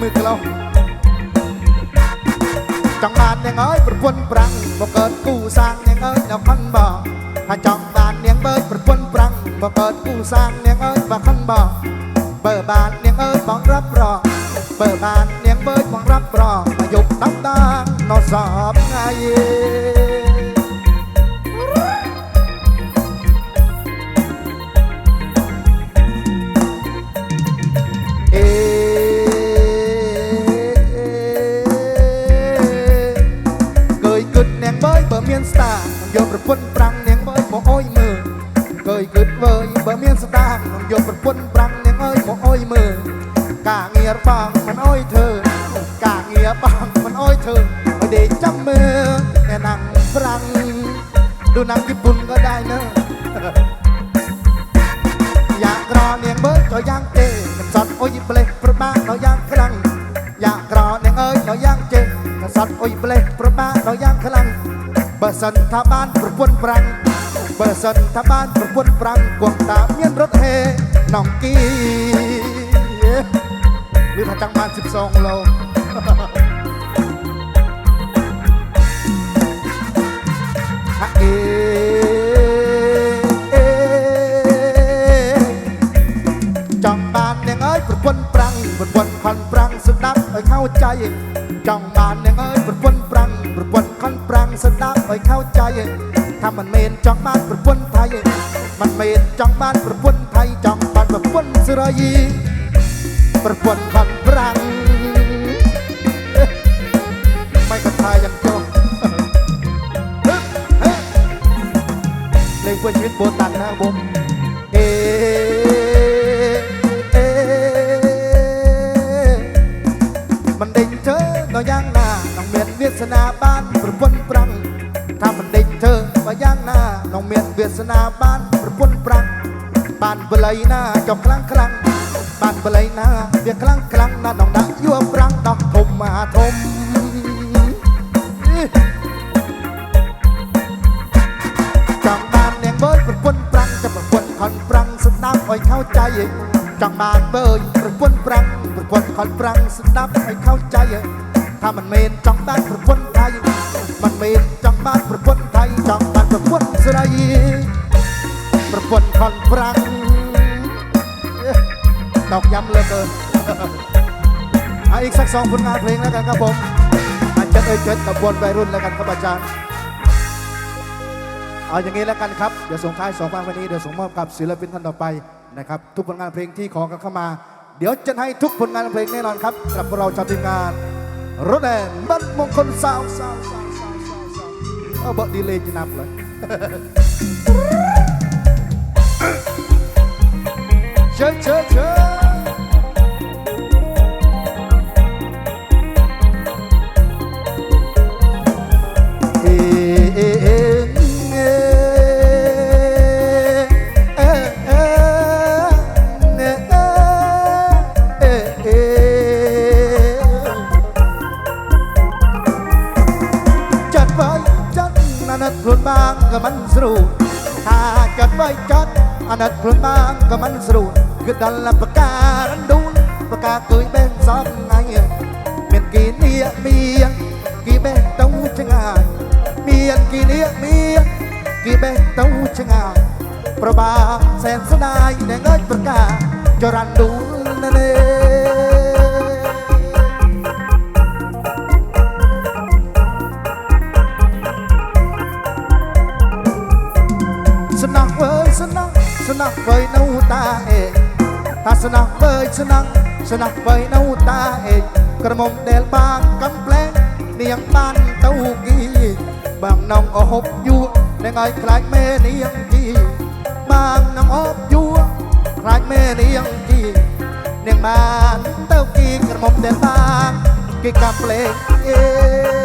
មើលក្លោចង់បាននាងអើយប្រពន្ធប្រាំងមកកើតគូសាងនាងអើយដល់ខិនបថាចង់បាននាងបើប្រពន្ធប្រាំងមកកើតគូសាងនាងអើយបើខិនបបើបាននាងអើយបងរាប់រងបើបាននាងបើបងរាប់រងអាយុដំដាងនៅសពថ្ងៃ ការងាររបស់មិនអុយធ្វើការងាររបស់មិនអុយធ្វើឲ្យដេកចាំមើលតែណាំងប្រាំងดูหนังญี่ปุ่นก็ได้เนอะ อยากรอเนียงเบิร์ดก็ยังเจกันสัตว์โอ้ยเปลกประบ้าเรายังคลัง อยากรอเนียงเอ้ยเรายังเจกันสัตว์โอ้ยเปลกประบ้าเรายังคลัง เบอร์สันทาบ้านประพวนปรัง เบอร์สันทาบ้านประพวนปรังกวงตาเมียนรถเฮน้องกี หรือผัดจังบาน 12 โลพระเอกจังบานเนี่ยเอ้ยปวดปนปรังปวดปนควันปรังสุนัขเอ้ยเข้าใจจังบานเนี่ยเอ้ยปวดปนปรังปวดปนควันปรังสุนัขเอ้ยเข้าใจถ้ามันเมนจังบานปวดปนไทยมันเมนจังบานปวดปนไทยจังบานปวดปนสุรายี ប្រពន្ធខំប្រាំងមិនក៏ថាយ៉ាងចុះលេងពើជីវិតបូតាំងណាបងអេអេមិនដេញធ្វើនៅយ៉ាងណានឹងមានវាសនាបានប្រពន្ធប្រាំងថាមិនដេញធ្វើបើយ៉ាងណានឹងមានវាសនាបានប្រពន្ធប្រាំងបានបល័យណាចុះខ្លាំងខ្លាំង បលៃណាវាខ្លាំងខ្លាំងណាស់ដងដាក់យួរប្រាំងដោះធំមកធំចាំបាននាងបើប្រពន្ធប្រាំងតែប្រពន្ធខនប្រាំងស្ដាប់ឲ្យខោចៃចាំបានបើប្រពន្ធប្រាំងប្រពន្ធខនប្រាំងស្ដាប់ឲ្យខោចៃថាមិនមែនចង់បានប្រពន្ធថៃមិនមែនចង់បានប្រពន្ធថៃចង់បានប្រពន្ធស្រីប្រពន្ធខនប្រាំង ตอกย้ำเหลยเกินเอาอีกสักสองผลงานเพลงแล้วกันครับผมอาจารย์เอ่ยเจิดกับบวนวัยรุ่นแล้วกันครับอาจารย์เอาอย่างนี้แล้วกันครับ เดี๋ยวส่งท้ายสองฟังวันนี้เดี๋ยวส่งมอบกับศิลปินท่านต่อไปนะครับ ทุกผลงานเพลงที่ขอกันเข้ามา เดี๋ยวจะให้ทุกผลงานเพลงแน่นอนครับสำหรับพวกเราชาวทีมงานรถแดงบันมงคลสาวสาวสาวสาวสาวสาวเอาเบาะดีเลยจะนับเลยเชิญเชิญเชิญ អាណិតខ្លួនបានក៏មិនស្រួលគឺដល់ប្រការដូនប្រការគួយបេះសំងាយមានគីនីមានគីបេះទៅចងាយមានគីនីមានគីបេះទៅចងាយប្របាសែនស្ដាយនឹងអើយប្រការចរ៉ាន់ដូនណេ ស្នងស្នងវើយនៅតាអេតាស្នះបើយស្នងស្នះបើយនៅតាអេកក្រមុំដែលបាងកំប្លែងនាងបានទៅគីបាងនងអហប់យួរនឹងឲ្យខ្លាចមេនាងគីបាងនងអបយួរខ្លាចមេនាងគីនាងបានទៅគីក្រមុំដែលបាងគេកំប្លែងអេ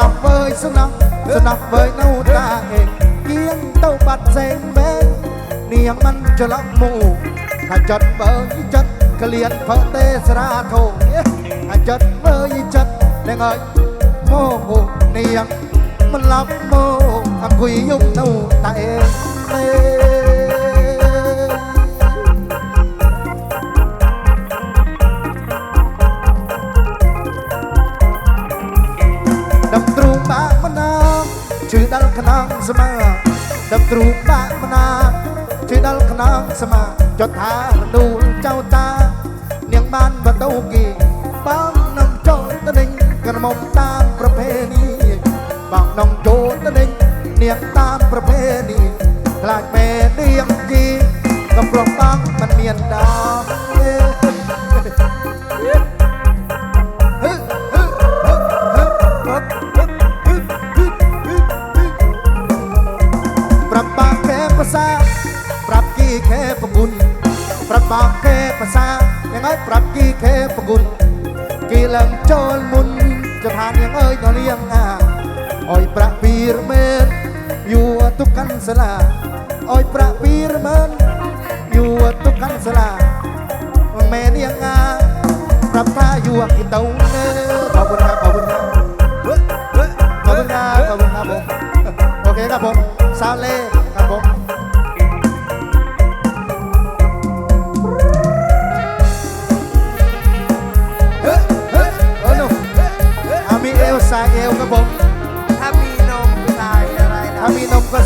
អាស្នំបើយស្នំស្នំបើយនៅតាអេគៀងទៅបាត់សេងមែននាងមិនច្រឡំមូថាចិត្តបើចិត្តក្លៀនផទេសរាធោថាចិត្តបើចិត្តនឹងអើយមកនាងមិនឡប់មកអង្គុយយំនៅតែឯង ជឿដល់ខ្នងស្មាដំទ្រូងបាក់មណាជឿដល់ខ្នងស្មាចុតថារនូលចៅតា នាងបានបដូគីបងនឹងចូលទៅនឹងក្រមុំតាមប្រភេទនេះបងនឹងចូលទៅនឹងនាងតាមប្រភេទនេះខ្លាចមេនាងជីកំប្រងបងមិនមានដល់ อบคุณครับขอบคุณครับขอบคุณครับผมโอเคครับผม ซาวเล่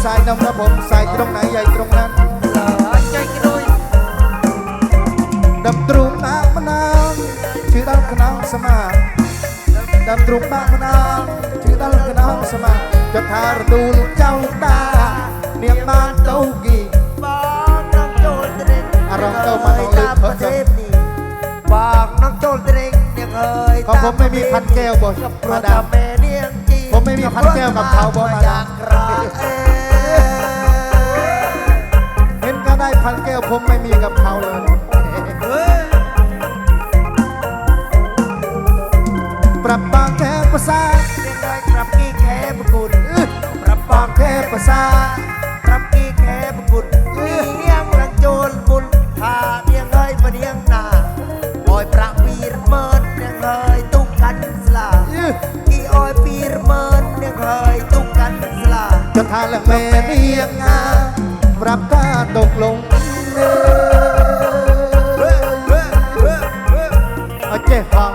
សាយដំរបស់បងសាយត្រង់ណាយាយត្រង់ណាឡើយចៃក្ដួយដំទ្រូងណាមណាងជឺដល់កណងសមាដំទ្រូងណាមណាងជឺដល់កណងសមាចថារទូលចៅតានាងបានទៅគីបងនឹងចូលត្រេកអារម្មណ៍ទៅមកលើប្រទេសនេះបងនឹងចូលត្រេកនាងអើយក៏ខ្ញុំមិនមានផាត់កែវបងប្រដាមេនាងជីខ្ញុំមិនមានផាត់កែវកំថៅបងអាយ៉ាក្រអេ พันแก้วผมไม่มีกับเขาเลยปรับบางแค่ภาษาเรียกได้ครับกี่แค่ประกุลปรับบางแค่ภาษารับกี่แค่ประกุลเนียงรังโจลบุญทาเนียงเอ้ยมาเนียงนาปล่อยประวีรเมินเนียงเอ้ยตุกกันสลาอกี่อ้อยปีรเมินเนียงเอ้ยตุกกันสลาจะทานละแม่เนียงงา รับถ้าตกลงเอ้ยเอาเจ๊ฟัง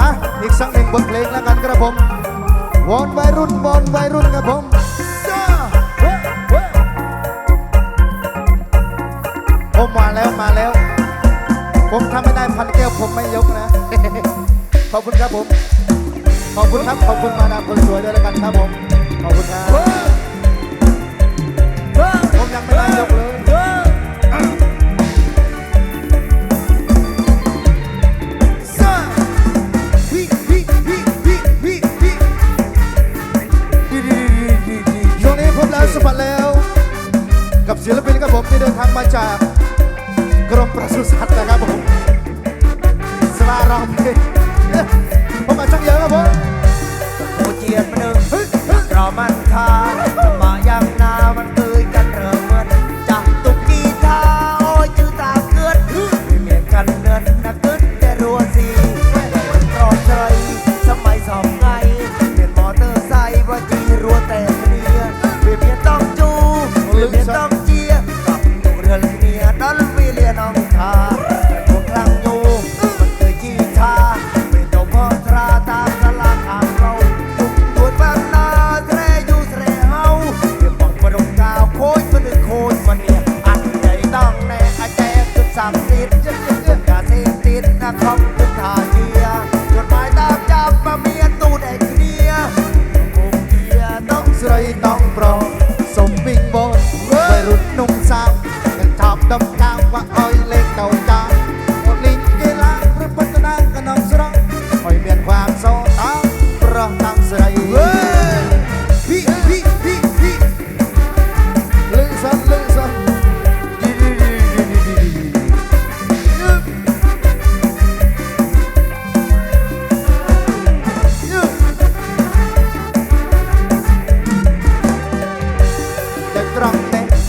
อะอีกสักหนึ่งบทเพลงแล้วกันครับผมวอนวัยรุ่นวอนวัยรุ่นครับผมผมมาแล้วมาแล้ว ผมทำไม่ได้พันแก้วผมไม่ยกนะ ขอบคุณครับผม ขอบคุณครับ ขอบคุณมาดามคนสวยด้วยแล้วกันครับผม ขอบคุณครับ ผมยังไม่ได้ยกเลยซ่าฮิฮิฮิฮิฮิฮิช่วงนี้พบแล้วสบัติแล้ว กับศิลปินครับผมที่เดินทางมาจากกรมปศุสัตว์นะครับผมสลารอมผมมาช่างเยอะครับผมโอเจียนมาหนึ่งรอมันคามายัง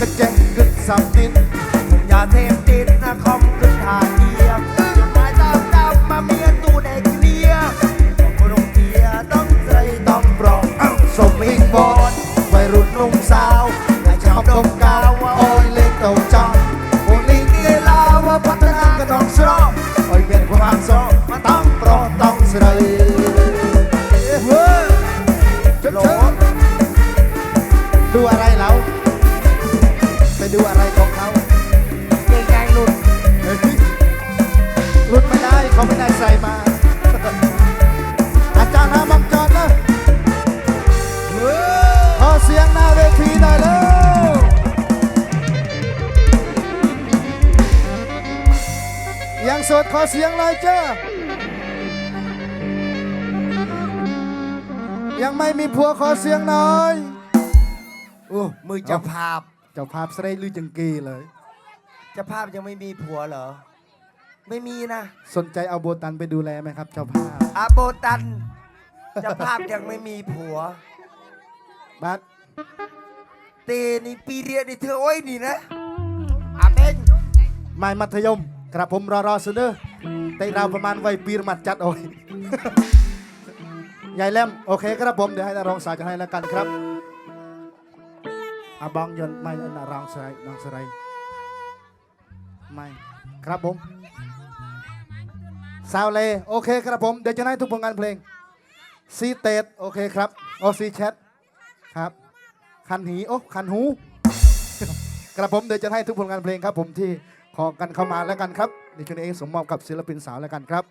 กระแจงกึดสับนินอย่าเทพติดนะคอมขึ้นทาเกียบจดหมายตามดำมาเมียตู้เด็กเลียคนองเทียต้องใจต้องปรองสมอิงบอลวัยรุ่นนุ่มสาวและชอบดมกาวว่าโอ้ยเล็กเต่าจังโอ้ลิงเกลาว่าพัฒนาก็ต้องสรอบโอ้ยเป็นความสอบมาต้องปรดต้องใส่ ใส่มาอาจารย์ฮามังจรนะขอเสียงหน้าเวทีหน่อยแล้วยังโสดขอเสียงเลยจ้ายังไม่มีผัวขอเสียงหน่อยโอ้มือเจะภาพ เจ้าภาพสไลลือจังกีเลยเจะภาพยังไม่มีผัวเหรอ ไม่มีนะสนใจเอาโบตันไปดูแลไหมครับ เจ้าภาพอาโบตันเจะภาพยังไม่มีผัว บัสเตนี่ปีเรียนนี่เธอโอ้ยนี่นะอาเป้งไม่มัธยม กระผมรอรอเสนอแต่เราประมาณวัยปีรมัดจัดโอ้ย ยายแลมโอเคครับผม เดี๋ยวให้นารองสายจะให้แล้วกันครับอาบองยนต์ไม่นารองสายนองสายไม่ครับผม ซาวเลโอเคครับผมเดี๋ยวจะให้ทุกผลงานเพลงซีเตดโอเคครับโอซีแชทครับคันหีโอ้คันหูกระผมเดี๋ยวจะให้ทุกผลงานเพลงครับ ผมที่ขอกันเข้ามาแล้วกันครับนี่คือเองสมมอบกับศิลปินสาวแล้วกันครับ